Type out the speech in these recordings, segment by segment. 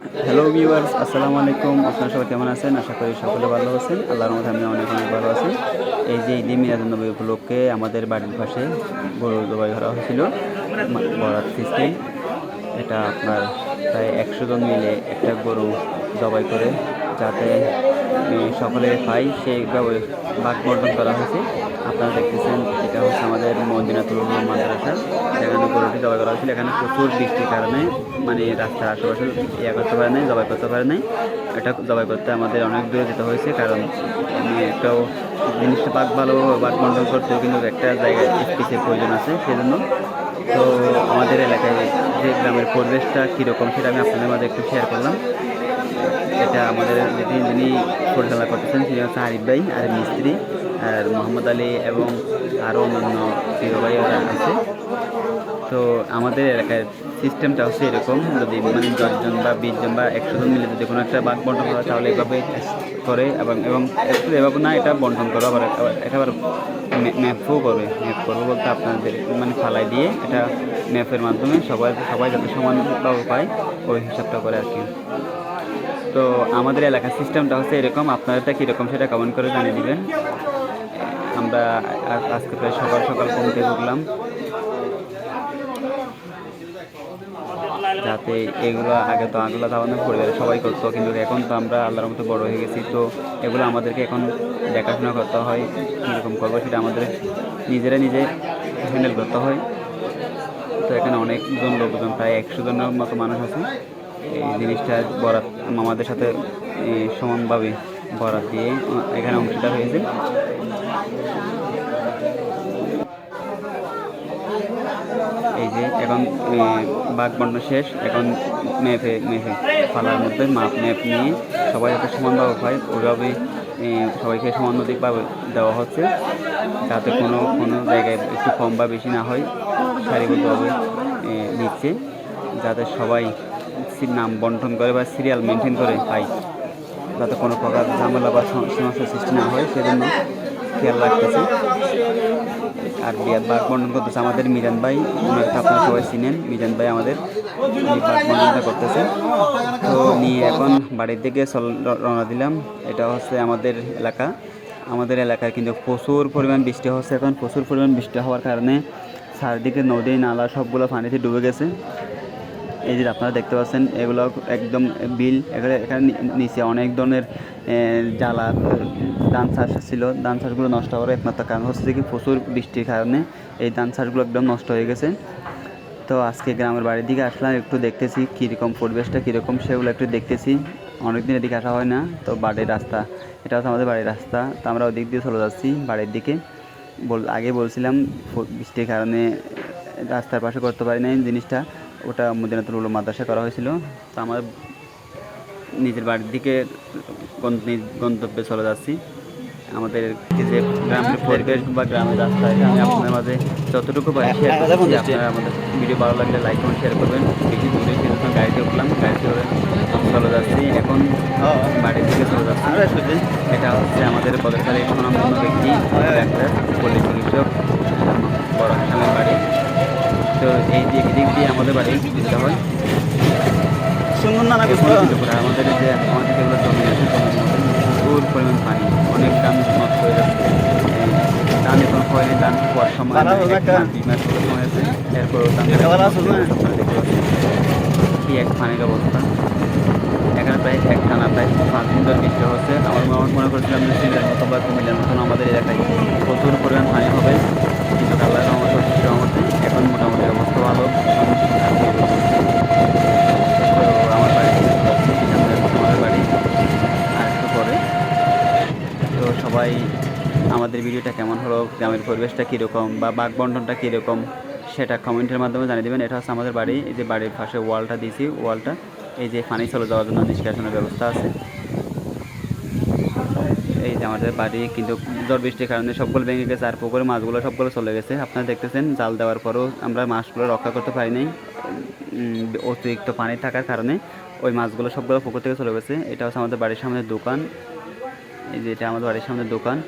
Hello viewers আসসালামু আলাইকুম আপনারা সবাই কেমন আছেন? আশা করি সকলে ভালো আছেন। আল্লাহর মধ্যে আমি অনেক অনেক ভালো আছি। এই যে ঈদে মিরাজ নবী উপলক্ষে আমাদের বাড়ির পাশে গরু জবাই করা হয়েছিল, বরাত সিস্টেম। এটা আপনার প্রায় একশো জন মিলে একটা গরু জবাই করে যাতে সকলে পাই সেইভাবে বাঘ বর্ণন করা হয়েছে। আপনারা দেখতেছেন, এটা হচ্ছে আমাদের মদিনাতুল মাদ্রাসা। যেখানে গরুটি জবাই করা হয়েছিল। এখানে প্রচুর বৃষ্টির কারণে মানে রাস্তার আশেপাশে ইয়ে করতে পারে নাই, জবাই করতে পারে নাই। এটা জবাই করতে আমাদের অনেক দূরে যেতে হয়েছে, কারণ এমনি একটাও জিনিসটা বাঘ ভালো বাঘ বন্টন করতেও কিন্তু একটা জায়গায় স্পেসের প্রয়োজন আছে, সেজন্য। তো আমাদের এলাকায় যে গ্রামের পরিবেশটা কীরকম সেটা আমি আপনাদের মাঝে একটু শেয়ার করলাম। এটা আমাদের যিনি পরিচালনা করতেছেন, তিনি হচ্ছে আরিফ ভাই, আর মিস্ত্রি, আর মোহাম্মদ আলী এবং আরও অন্যান্য প্রিয় ভাইরা আছে। তো আমাদের এলাকার সিস্টেমটা হচ্ছে এরকম, যদি মানে দশজন বা বিশজন বা একশো জন মিলে যদি কোনো একটা বাঘ বন্টন করা তাহলে এভাবে করে এবং এবং এভাবে না, এটা বন্টন করো, আবার এটা আবার ম্যাপও করবে ম্যাপ করব বলতে আপনাদের মানে ফালাই দিয়ে এটা ম্যাপের মাধ্যমে সবাই সবাই যাতে সমানভাবে পায়, ওই হিসাবটা করে আর কি। তো আমাদের এলাকার সিস্টেমটা হচ্ছে এরকম। আপনাদেরটা কীরকম সেটা কমেন্ট করে জানিয়ে দিবেন। আমরা আজকে প্রায় সকাল সকাল কমতে ঢুকলাম যাতে এগুলো আগে তো আগুলো আমাদের পরিবারের সবাই করতো। কিন্তু এখন তো আমরা আল্লাহর মতো বড় হয়ে গেছি। তো এগুলো আমাদেরকে এখন দেখাশোনা করতে হয়, কীরকম করব সেটা আমাদের নিজেরা নিজে হ্যান্ডেল করতে হয়। তো এখানে অনেকজন লোকজন, প্রায় একশো জনের মতো মানুষ আছে। এই জিনিসটা বরাত আমাদের সাথে সমানভাবে বরাত দিয়ে এখানে অংশীদার হয়েছে। এই যে এখন বাঘ বন্ড শেষ, এখন মেপে মেপে ফালার মধ্যে মাপ, মেপ নিয়ে সবাই যাতে সমানভাবে হয়, ওইভাবে সবাইকে সমানভাবে দেওয়া হচ্ছে, যাতে কোনো কোনো জায়গায় একটু কম বা বেশি না হয়, সারিবদ্ধভাবে নিচ্ছে, যাতে সবাই সি- নাম বন্টন করে বা সিরিয়াল মেনটেন করে পায় যাতে কোনো প্রকার ঝামেলা বা সম- সমস্যার সৃষ্টি না হয়, সেজন্য খেয়াল রাখতেছে। আর বিয়ার বাঘ বন্টন করতেছে আমাদের মিজান ভাই ওনাকে আপনারা সবাই চিনেন, মিজান ভাই আমাদের বাঘ বন্টনটা করতেছে। তো নিয়ে এখন বাড়ির দিকে রওনা দিলাম। এটা হচ্ছে আমাদের এলাকা। আমাদের এলাকায় কিন্তু প্রচুর পরিমাণ বৃষ্টি হচ্ছে এখন। প্রচুর পরিমাণ বৃষ্টি হওয়ার কারণে চারদিকে নদী, নালা সবগুলো পানিতে ডুবে গেছে। এই যে আপনারা দেখতে পাচ্ছেন, এগুলো একদম বিল। এখানে এখানে নিচে অনেক ধরনের জ্বালা ধান চাষ ছিল। ধান চাষগুলো নষ্ট হওয়ার একমাত্র কারণ হচ্ছে কি প্রচুর বৃষ্টির কারণে এই ধান চাষগুলো একদম নষ্ট হয়ে গেছে। তো আজকে গ্রামের বাড়ির দিকে আসলাম, একটু দেখতেছি কীরকম পরিবেশটা, কীরকম সেগুলো একটু দেখতেছি। অনেক অনেকদিন এদিকে আসা হয় না, তো বাড়ির রাস্তা, এটা হচ্ছে আমাদের বাড়ির রাস্তা। তো আমরা ওদিক দিয়ে চলে যাচ্ছি বাড়ির দিকে। বল, আগে বলছিলাম বৃষ্টির কারণে রাস্তার পাশে করতে পারি নাই জিনিসটা। ওটা মদিনাতুল উলুম মাদ্রাসা করা হয়েছিল। তো আমার নিজের বাড়ির দিকে গন্ত- গন্তব্যে চলে যাচ্ছি। আমাদের যে গ্রামের পরিবেশ বা গ্রামের রাস্তা আমি আপনাদের মাঝে যতটুকু পারি শেয়ার করছি। আপনারা আমাদের ভিডিও ভালো লাগলে লাইক কমেন্ট শেয়ার করবেন। বেশি দূরে সেজন্য গাড়িতে উঠলাম গাড়িতে করে চলে যাচ্ছি। এখন বাড়ির দিকে চলে যাচ্ছি। এটা হচ্ছে আমাদের পদকালের সুনামধন্য ব্যক্তি ডাক্তার পল্লী হাসানের বাড়ি। তো এই দিক দিক দিয়ে আমাদের বাড়ি যেতে হয়। আমাদের যে আমাদের যেগুলো জমি আছে প্রচুর পরিমাণ পানি অনেক ধান নষ্ট হয়ে যাচ্ছে। ধান এখন হয়নি ধান হওয়ার সময় দুই মাস এরপর কি এক পানির অবস্থা। এখানে প্রায় এক টানা প্রায় পাঁচ দিন ধরে বৃষ্টি হচ্ছে। আমার মনে- মনে করছিলাম যে সিলেটের মতো বা কুমিল্লার মতন আমাদের এলাকায় প্রচুর পরিমাণ পানি হবে কিন্তু আল্লাহ রহমত রহমতে এখন মোটামুটি অবস্থা ভালো তো আমার বাড়ি থেকে যাচ্ছি, সামনে আমাদের বাড়ি আর একটু পরে তো সবাই আমাদের ভিডিওটা কেমন হলো গ্রামের পরিবেশটা কীরকম বা বাঘ বন্টনটা কীরকম সেটা কমেন্টের মাধ্যমে জানিয়ে দেবেন। এটা হচ্ছে আমাদের বাড়ি, এই যে বাড়ির পাশে ওয়ালটা দিয়েছি, ওয়ালটা। এই যে পানি চলে যাওয়ার জন্য নিষ্কাশনের ব্যবস্থা আছে। এই যে আমাদের বাড়ি, কিন্তু ঝড় বৃষ্টির কারণে সবগুলো ভেঙে গেছে, আর পুকুরে মাছগুলো সবগুলো চলে গেছে। আপনারা দেখতেছেন, জাল দেওয়ার পরেও আমরা মাছগুলো রক্ষা করতে পারি নাই। অতিরিক্ত পানি থাকার কারণে ওই মাছগুলো সবগুলো পুকুর থেকে চলে গেছে। এটা হচ্ছে আমাদের বাড়ির সামনে দোকান। এই যে এটা আমাদের বাড়ির সামনে দোকান।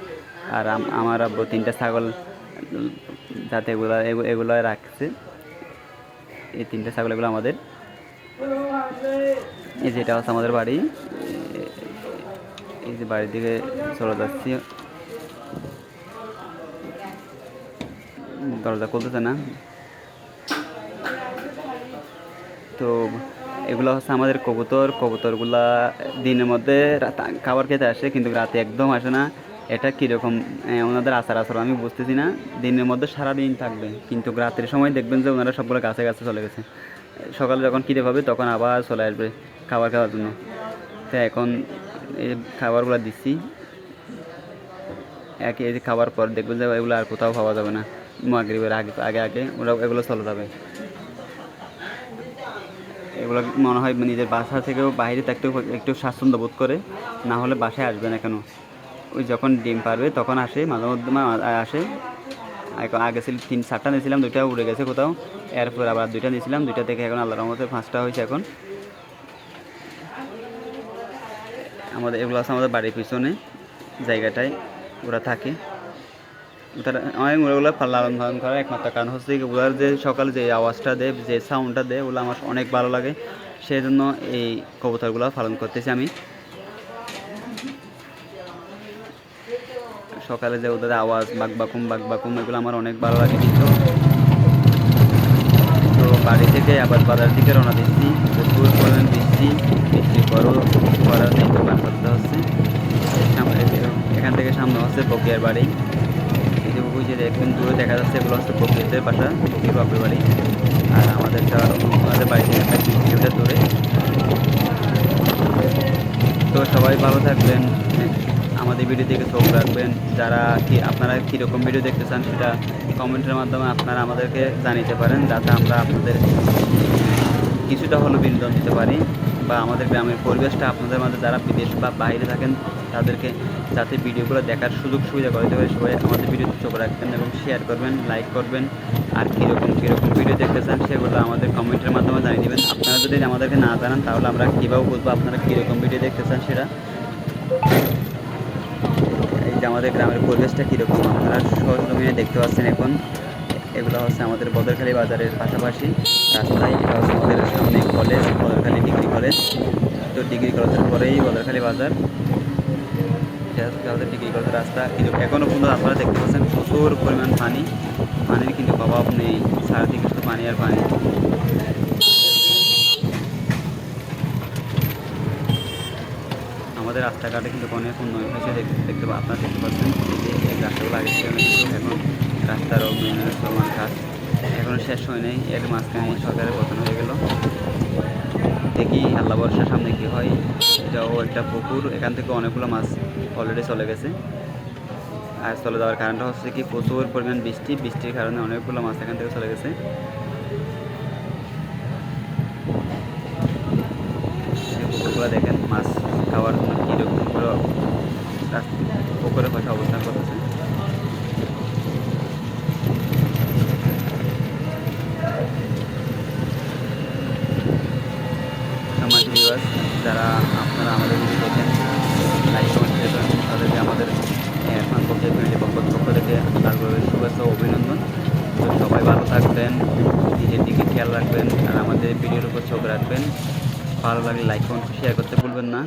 আর আমার আব্বু তিনটা ছাগল, যাতে এগুলো এগু- এগুলো রাখছে। এই তিনটা ছাগল এগুলো আমাদের। এই যে এটা হচ্ছে আমাদের বাড়ি। এই যে বাড়ির দিকে চলে যাচ্ছি। দরজা খুলতেছে না। তো এগুলো হচ্ছে আমাদের কবুতর। কবুতরগুলা দিনের মধ্যে খাবার খেতে আসে, কিন্তু রাতে একদম আসে না। এটা কীরকম? ওনাদের আচার আচরণ আমি বুঝতেছি না। দিনের মধ্যে সারা দিন থাকবে, কিন্তু রাতের সময় দেখবেন যে ওনারা সবগুলো গাছে গাছে চলে গেছে। সকালে যখন খিদে পাবে তখন আবার চলে আসবে খাবার খাওয়ার জন্য। তো এখন এই খাবারগুলো দিচ্ছি। এক এই খাবার পর দেখবেন যে এগুলো আর কোথাও খাওয়া যাবে না। মাগরিবের আগে আগে আগে ওরা, এগুলো চলে যাবে। এগুলো মনে হয় নিজের বাসা থেকেও বাইরে থাকতেও একটু স্বাচ্ছন্দ্য বোধ করে। না হলে বাসায় আসবে না কেন? ওই যখন ডিম পারবে তখন আসে, মাঝে মধ্যে আসে। আগে- আগে ছিল তিন, চারটা নিয়েছিলাম, দুইটা উড়ে গেছে কোথাও। এরপর আবার দুইটা নিয়েছিলাম, দুইটা থেকে এখন আল্লাহর রহমতে পাঁচটা হয়েছে এখন। আমাদের এগুলো আছে আমাদের বাড়ির পিছনে জায়গাটায়, ওরা থাকে। ওটার অনেক ওগুলো লালন পালন করার একমাত্র কারণ হচ্ছে ওগুলার যে সকালে যে আওয়াজটা দেয় যে সাউন্ডটা দেয় ওগুলো আমার অনেক ভালো লাগে। সেই জন্য এই কবুতরগুলো পালন করতেছি আমি। সকালে যে ওদের আওয়াজ, বাক বাকুম বাক বাকুম, এগুলো আমার অনেক ভালো লাগে কিন্তু। তো বাড়ি থেকে আবার বাজার থেকে রওনা দিচ্ছি প্রচুর পরিমাণ বৃষ্টি বৃষ্টি বড় করার নেই দোকান করতে হচ্ছে এখান থেকে সামনে হচ্ছে বকিয়ার বাড়ি। এই যে ওই একদম দূরে দেখা যাচ্ছে, এগুলো হচ্ছে বকিয়াদের বাসা বকির বাপের বাড়ি। আর আমাদের আমাদের বাড়ি থেকে প্রায় কিলোমিটার দূরে। তো সবাই ভালো থাকবেন। আমাদের ভিডিও দেখে চোখ রাখবেন। যারা কি, আপনারা কীরকম ভিডিও দেখতে চান সেটা কমেন্টের মাধ্যমে আপনারা আমাদেরকে জানিতে পারেন, যাতে আমরা আপনাদের কিছুটা হলেও বিনোদন দিতে পারি বা আমাদের গ্রামের পরিবেশটা আপনাদের মাঝে যারা বিদেশ বা বাইরে থাকেন, তাদেরকে যাতে ভিডিওগুলো দেখার সুযোগ সুবিধা করে পারে, সবাই আমাদের ভিডিওতে চোখ রাখবেন এবং শেয়ার করবেন লাইক করবেন। আর কীরকম কীরকম ভিডিও দেখতে চান সেগুলো আমাদের কমেন্টের মাধ্যমে জানিয়ে দেবেন। আপনারা যদি আমাদেরকে না জানান, তাহলে আমরা কীভাবে বুঝব আপনারা কীরকম ভিডিও দেখতে চান সেটা? আমাদের গ্রামের পরিবেশটা কীরকম? আপনারা সরজমিনে দেখতে পাচ্ছেন এখন। এগুলো হচ্ছে আমাদের বদরখালী বাজারের পাশাপাশি। রাস্তায় এটা হচ্ছে আমাদের সামনে কলেজ, বদরখালী ডিগ্রি কলেজ। তো ডিগ্রি কলেজের পরেই বদরখালী বাজার। এটা হচ্ছে আমাদের ডিগ্রি কলেজের রাস্তা। কিন্তু এখনও পর্যন্ত আপনারা দেখতে পাচ্ছেন প্রচুর পরিমাণ পানি। পানির কিন্তু অভাব নেই। চারিদিকে শুধু পানি আর পানি আমাদের রাস্তাঘাটে কিন্তু অনেক উন্নয়ন হয়েছে। দেখতে আপনারা দেখতে পাচ্ছেন এই রাস্তাগুলো আগে ছিল এখন রাস্তার উন্নয়নের কাজ এখনও শেষ হয় নাই, এর মাঝখানে সরকারের পতন হয়ে গেল। দেখি আল্লাহ বর্ষার সামনে কি হয়। এটাও একটা পুকুর, এখান থেকে অনেকগুলো মাছ অলরেডি চলে গেছে। আর চলে যাওয়ার কারণটা হচ্ছে কি, প্রচুর পরিমাণ বৃষ্টি। বৃষ্টির কারণে অনেকগুলো মাছ এখান থেকে চলে গেছে। পুকুরগুলো দেখেন, মাছ খাওয়ার জন্য কীরকম পুরো পুকুরের পাশে অবস্থান করতেছে। সমাজ ভিউয়ার্স যারা আপনারা আমাদের ভিডিও দেখেন লাইক কমেন্ট তাদেরকে আমাদের এখন পক্ষে ফ্যামিলি পক্ষ পক্ষ থেকে তারপরে শুভেচ্ছা অভিনন্দন। সবাই ভালো থাকবেন, নিজের দিকে খেয়াল রাখবেন, আর আমাদের ভিডিওর উপর চোখ রাখবেন। ভালো লাগলে লাইক কমেন্ট শেয়ার করতে ভুলবেন না।